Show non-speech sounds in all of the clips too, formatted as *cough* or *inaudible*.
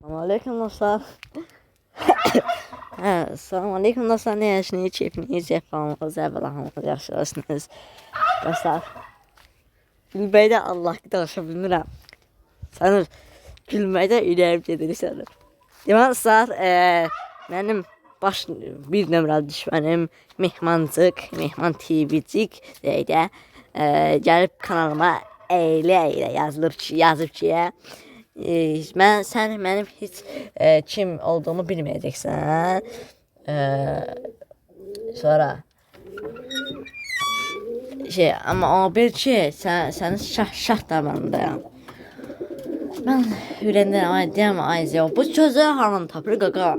Selamünaleyküm dostlar. *coughs* Selamünaleyküm dostlar. Nə yaşınız? Keyfiniz, yaxşılığınız, əvvəlhamınız yaxşılasınız. Dostlar. Gülməkdə Allah danışa bilmirəm. Sanır gülməkdə ürəyim gedir sanır. Deməli dostlar, e, mənim baş bir nömrəli düşmənim Mehmancıq, Mehman TVcik deyək e, gəlib kanalıma əylə-əylə yazılıb ki, yazıb ki, mən sən mənim heç e, kim olduğumu bilməyəcəksən. E, sonra şey amma o bil ki, sən sənin şah şah damarındayam. Mən ürəyimdən ay deyəm ay Zeo, bu sözü hardan tapır qaqa?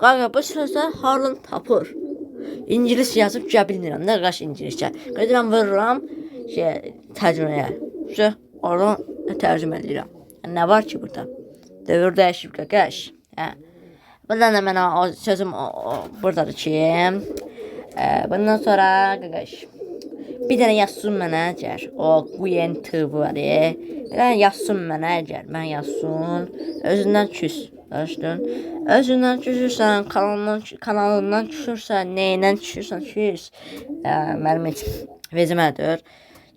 Qaqa bu sözü hardan tapır? İngilis yazıb gəl bilmirəm də qaş ingiliscə. Gedirəm vururam şey tərcüməyə. Şey, oradan tərcümə edirəm. Yəni, nə var ki burada? Dövr dəyişib qaqaş. Hə. Bundan da mənə o sözüm o, o, buradadır ki, e, bundan sonra qaqaş bir dənə yazsın mənə əgər o Quyen TV var. dənə yazsın mənə əgər mən yazsın. Özündən küs. Başdın. Özündən küsürsən, kanalından kanalından küsürsən, nəyinə küsürsən, küs. E, mənim heç vecimədir.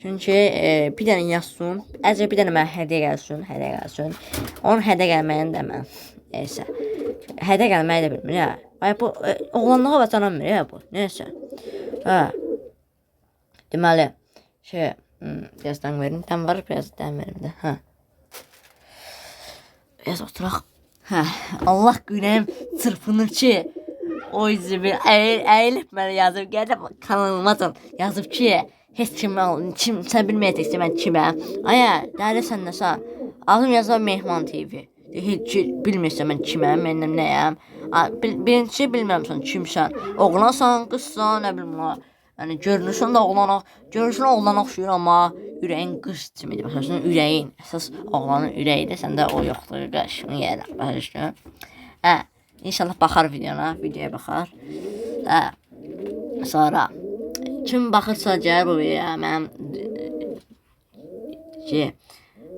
Çünki e, bir dənə yazsın, əgər bir dənə mənə hədiyyə gəlsin, hədiyyə gəlsin. Onun hədiyyə gəlməyini də mən nəysə. Hədiyyə gəlməyi də bilmir ya. Ay bu e, oğlanlığa vətanamır ya bu. Nəysə. Hə. Deməli, şey, hmm, birazdan verim. Dən var, birazdan verim də. Hə. Biraz oturaq. Hə, Allah günəm çırpınır ki, o izimi əyil, əyilib mənə yazıb, gəlib kanalımacan yazıb ki, heç kim, kim sən bilməyəcəksən mən kiməm. Aya, dəlisən nəsə? Adım yazar Mehman TV. Heç bilmirsən mən kiməm, mənim nəyəm. Bil, birincisi bilmirsən kimsən. Oğlansan, qızsan, nə bilim la. Yəni görünüşün də oğlana, görünüşün oğlana oxşuyur amma ürəyin qız kimidir. Başa ürəyin. Əsas oğlanın ürəyidir, səndə o yoxdur. Qəşəng yerə. Başa Hə, inşallah baxar videona, videoya baxar. Hə. Sonra kim baxırsa gəl bu videoya mənim ki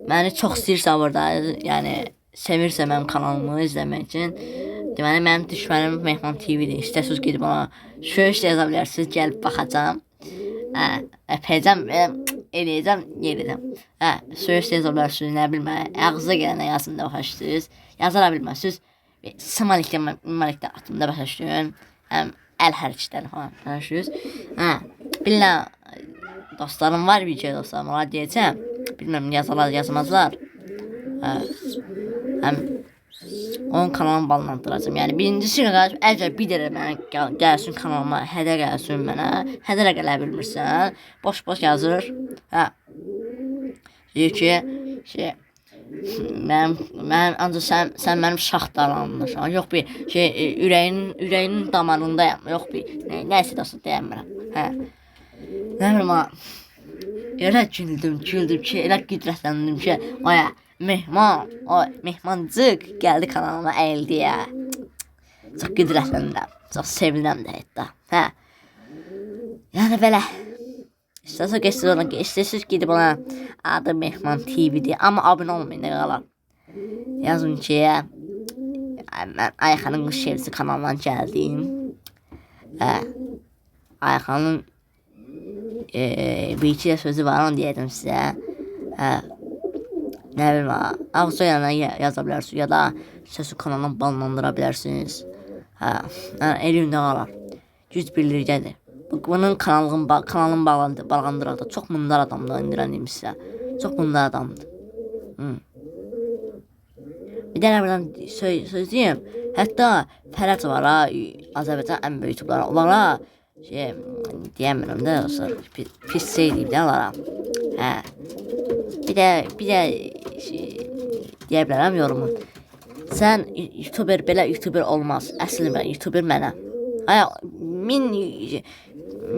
məni çox istəyirsə burada, yəni sevirsə mənim kanalımı izləmək üçün deməli mənim düşmənim Mehman TV-dir. İstəsəz gedib ona şöş yaza bilərsiniz, gəlib baxacam. Hə, əpəcəm, eləyəcəm, yerəcəm. Hə, şöş yaza bilərsiniz, nə bilmə, ağzına gələnə yazın da başlayırsınız. Yazara bilməsiniz. Samalikdə, malikdə atımda başlayın. Həm əl hərəkətləri falan başlayırsınız. Hə, bilən dostlarım var, video dostlarım var deyəcəm. Bilmirəm yazarlar, yazmazlar. Hə. Həm onun kanalını ballandıracağım. Yəni birincisi qardaş, əgər bir dənə mənə gəl gəlsin kanalıma, hədiyyə gəlsin mənə, hədiyyə gələ bilmirsən, boş-boş yazır. Hə. Deyir ki, şey mənim mənim ancaq sən sən mənim şax dalanmışsan. Yox bir şey e, ürəyin ürəyinin damarındayam. Yox bir nə, nəsə də deyəmirəm. Hə. Nə bilim ha. Elə güldüm, güldüm ki, elə qüdrətləndim ki, aya mehman, o mehmancıq gəldi kanalıma əyildi ya. Çox qüdrətləndim. Çox sevinirəm də hətta. Hə. Yəni belə. İstəsə keçsiniz ona, istəsiniz gedib ona adı Mehman TV-dir. Amma abunə olmayın da qalan. Yazın ki, mən Ayxanın Qış Şevsi kanalından gəldim. Hə. Ayxanın e, bir iki sözü var, onu deyəcəm sizə. Hə. Nə bilim, ağzı yana yaza bilərsiniz ya da sözü kanalına banlandıra bilərsiniz. Hə, yəni elimdə qalar. Güc birlikdədir. Bu- Bunun kanalın kanalın bağlandı bağlandıraq da çox mundar adamdır indirən deyim sizə. Çox mundar adamdır. Hı. Bir dənə buradan söz, söz deyim. Hətta Fərəd var ha, Azərbaycan ən böyük youtuberlar. Onlara şey deyəmirəm də dostlar. Pis, şey deyim də onlara. Hə. Bir də bir də şey, deyə bilərəm yorumu. Sən youtuber belə youtuber olmaz. Əsl mən youtuber mənəm. Ay min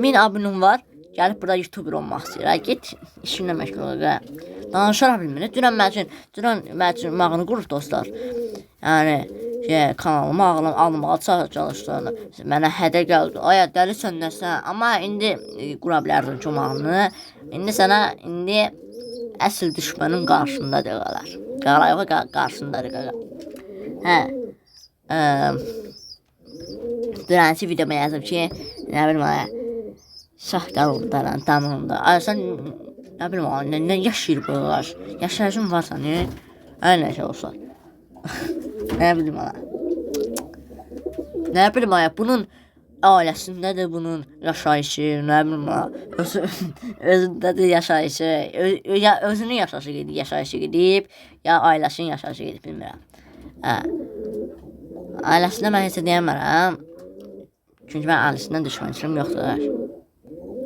min abunəm var. Gəlib burada youtuber olmaq istəyir. Get işinlə məşğul ol. və Danışara bilmir. Dünən mənim üçün, dünən mənim üçün mağını qurub dostlar. Yəni şey, kanalıma ağlam almağa ça- çalışdı. Mənə hədə gəldi. Aya dəlisən nəsə. Amma indi e, qura bilərdim ki mağını. İndi sənə indi əsl düşmənin qarşındadır qalar. Qara yox, qa- qarşındadır qaqa. Hə. Ə, Dünənki videoma yazıb ki, nə bilim ay, şahqalımdaran, damımda. Ay sən nə bilim ay, nə, nə yaşayır bu ağac? Yaşayışın var sənin. Hər nə şey *laughs* nə bilim ay. Nə bilim ay, bunun ailəsindədir bunun yaşayışı, nə bilim ay, özü, *laughs* özündədir yaşayışı, öz, ya özünün yaşayışı gedib, yaşayışı gedib, ya ailəsinin yaşayışı gedib bilmirəm. Hə. Ailəsinə mən heç deyəmərəm. Çünki mən ailəsindən düşmənçilim yoxdur.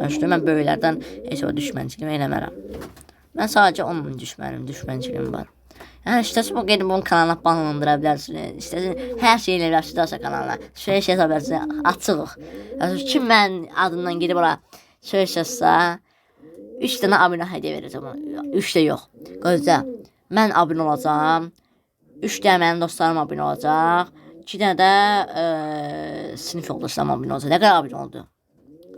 Özdə mən böyüklərdən heç o düşmənçilim eləmərəm. Mən sadəcə onun düşmənim, düşmənçilim var. Yəni istəsən o gedib onun kanalına banlandıra bilərsiniz. İstəsən hər şey elə bilərsiniz dasa kanalına. Söyüş hesab bilərsiniz. Açığıq. Yəni kim mən adından gedib ora yazsa 3 dənə abunə hədiyyə verəcəm ona. 3 də yox. Gözlə. Mən abunə olacağam. 3 dənə mənim dostlarım abunə olacaq. 2 dənə də ə, sinif yoldaşlarım abunə olacaq. Nə qədər abunə oldu?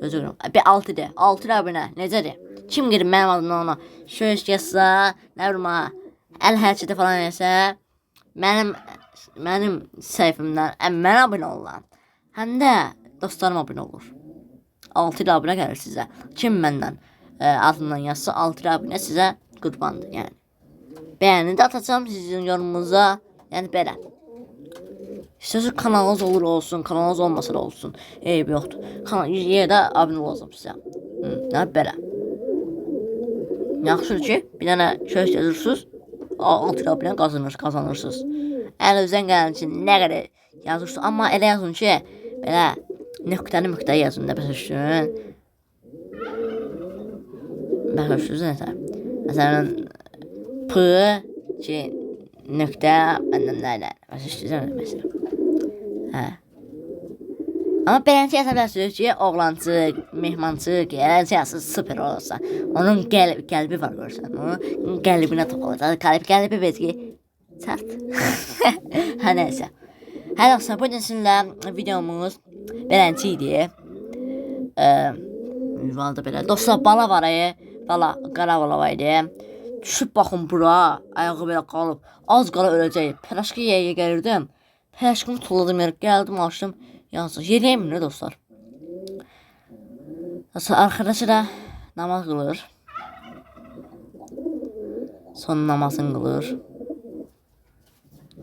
Özür. Bir 6 de. 6 abunə. Necədir? Kim gedib mənim adımdan ona söz yazsa, nə bilim ha, əl hərəkəti falan eləsə, mənim mənim səhifəmdən əm mən abunə olan. Həm də dostlarım abunə olur. 6 abunə gəlir sizə. Kim məndən ə, adından yazsa 6 abunə sizə qurbandır, yəni. Bəyəni də atacağım sizin yorumunuza. Yəni belə. İstəsəz kanalınız olur olsun, kanalınız olmasa da olsun. Eyb yoxdur. Kanal yerdə abunə olacağam sizə. Hı, nə belə. Yaxşıdır ki, bir dənə söz yazırsınız, 6 abunə qazanır, qazanırsınız. Əlinizdən gələn üçün nə qədər yazırsınız, amma elə yazın ki, belə nöqtəni nöqtə yazın da bəs üçün. Bəs üçün nəsə. Məsələn, P ki nöqtə məndən nə ilə bəs üçün məsələn. Hə. Amma beləncə yaza bilərsiniz ki, oğlancıq, mehmancıq, gələcək yazsın super olursa. Onun qəlb, qəlbi var görsən. Onun qəlbinə toxunacaq. Qəlb, qəlbi bezgi. Çat. hə *laughs* nəysə. Hər olsa bu gün sizinlə videomuz beləncə idi. Ə, Ünvanı belə. Dostlar bala var ay. Bala qara bala var idi. Düşüb baxın bura. Ayağı belə qalıb. Az qala öləcək. Pələşki yeyə gəlirdim. Pələşkimi tulladım yer. Gəldim açdım. Yazıq. Yeriyəm nə dostlar. Sonra arkadaşı da namaz qılır. Son namazını qılır.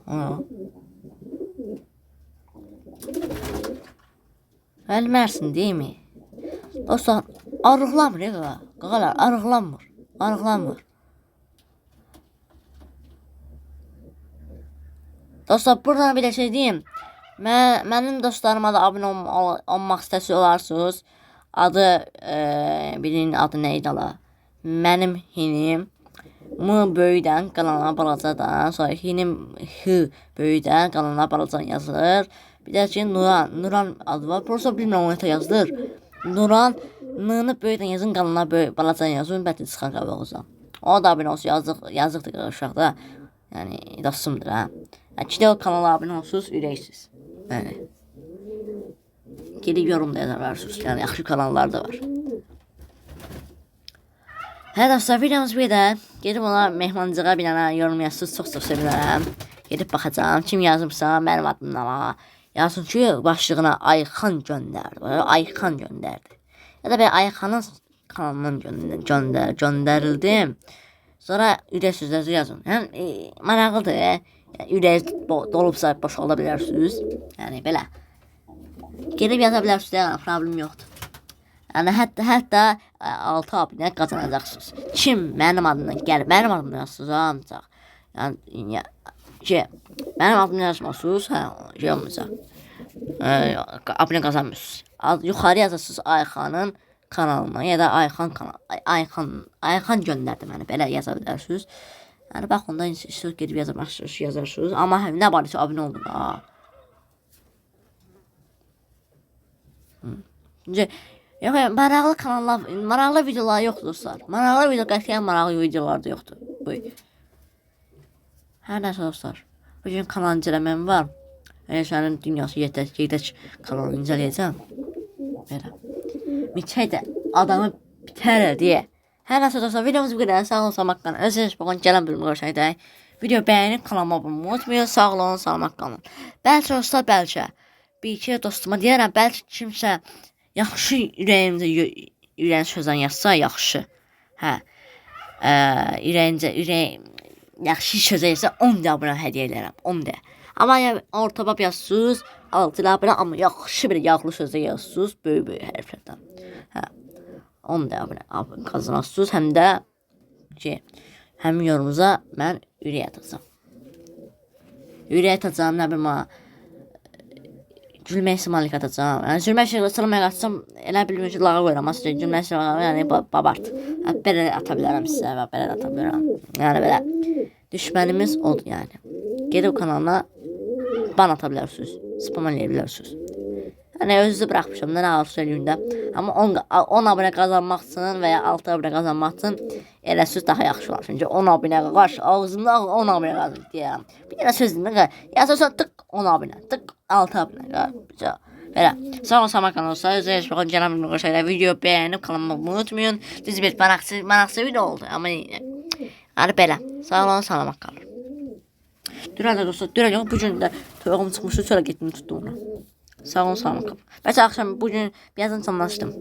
Ona. Ölmərsin deyilmi? Dostlar, arıqlamır ya qaqa. Qaqalar, arıqlanmır. Arıqlanmır. Dostlar, buradan bir də şey deyim. Mən, mənim dostlarıma da abunə ol ol olmaq istəsi olarsınız. Adı, e, birinin adı nə idi ala? Mənim hinim. M böyüdən qanalına balacadan, sonra hinim H böyüdən qanalına balacadan yazılır. Bir də ki, Nuran, Nuran adı var. Prosta bilmirəm onu yazılır. Nuran, N-nı böyüdən yazın, qanalına böyük, balacadan yazın, bəti çıxar qabağıza. O da abunə olsun, yazıq, yazıqdır uşaqda. Yəni, dostumdur ha. İki də o kanala abunə olsunuz, ürəksiz. Yəni. Gedib yorum da yazarlarsınız. Yəni, yaxşı kanallar da var. Hə dostlar, videomuz bir də. Gedib ona mehmancığa bir dənə yorum yazsınız, çox-çox sevinərəm. Gedib baxacağam, kim yazıbsa mənim adımdan yazsın ki, başlığına Ayxan göndərdi. Ayxan göndərdi. Ya da belə Ayxanın kanalından göndər, göndər, göndərildim. Sonra ürək sözləri yazın. Həm e, maraqlıdır. E. Ürək dolubsa boşalda bilərsiniz. Yəni belə. Gedib yaza bilərsiniz, yəni problem yoxdur. Yəni hətta hətta 6 abunə qazanacaqsınız. Kim mənim adımdan gəlib, mənim adımdan yazsınız ancaq. Yəni ya, ki, mənim adımdan yazmasınız, hə, şey olmayacaq. Ə, abunə qazanmırsınız. Az yuxarı yazasınız Ayxanın kanalına ya da Ayxan kanal Ayxan Ayxan göndərdi məni belə yaza bilərsiniz. Yəni bax onda söz gedib istəyirsiniz, yazarsınız. Amma həm nə barəsə abunə olun ha. Çünki yox, maraqlı kanallar, maraqlı videolar yoxdur dostlar. Maraqlı video qətiyyən maraqlı videolar da yoxdur. Bu. Hər nəsə dostlar. Bu gün kanal incələməm var. Elə sənin dünyası yetək, yetək kanalı incələyəcəm. Belə. Də adamı bitər deyə. Hər nəsə dostlar, videomuz bu qədər. Sağ olun, sağ olun. Özünüz baxın, gələn bölümü görüşək. Video bəyənib kanalıma abunə olmayı. Sağ olun, salamat qalın. Bəlkə olsa bəlkə bir iki dostuma deyərəm, bəlkə kimsə yaxşı ürəyimdə ürəyin sözən yazsa yaxşı. Hə. Ə, ürəyincə yaxşı sözə yazsa 10 da abunə hədiyyə edərəm. 10 da. Amma ya orta bab yazsınız, 6 da abunə amma yaxşı bir yağlı sözə yazsınız, böyük böyük hərflərdən. Hə. 10 da abunə abunə qazanasınız, həm də ki, həmin yorumunuza mən ürək atacağam. Ürək atacağam, nə bilim, gülmək simalik atacağam. Yəni gülmək simalik atsam elə bilmirəm ki, lağa qoyuram. Aslında gülmək simalik yəni ba- babart. Belə ata bilərəm sizə və belə də ata bilərəm. Yəni belə düşmənimiz odur yəni. Gedib kanalına ban ata bilərsiniz. Spam eləyə bilərsiniz. Yəni özünüzü buraxmışam da nə arzu eləyin də. Amma 10 qa- 10 abunə qazanmaq üçün və ya 6 abunə qazanmaq üçün eləsiz daha yaxşı olar. Çünki 10 abunə qaş ağzımda 10 abunə qazan deyirəm. Bir dənə söz qə- Yazırsan tık 10 abunə, tık 6 abunə. Belə. Sağ olun Samak kanalsa özünüz heç baxın gələn bir şeylər video bəyənib kanalıma unutmayın. Düz bir maraqlı maraqlı video oldu amma yəni belə. Sağ olun, salamat qalın. Dünən də dostlar, dünən yox, bu gün də toyuğum çıxmışdı, sonra getdim tutdum onu. Sağ olun, salamat qalın. Bəlkə axşam bu gün birazdan canlaşdım.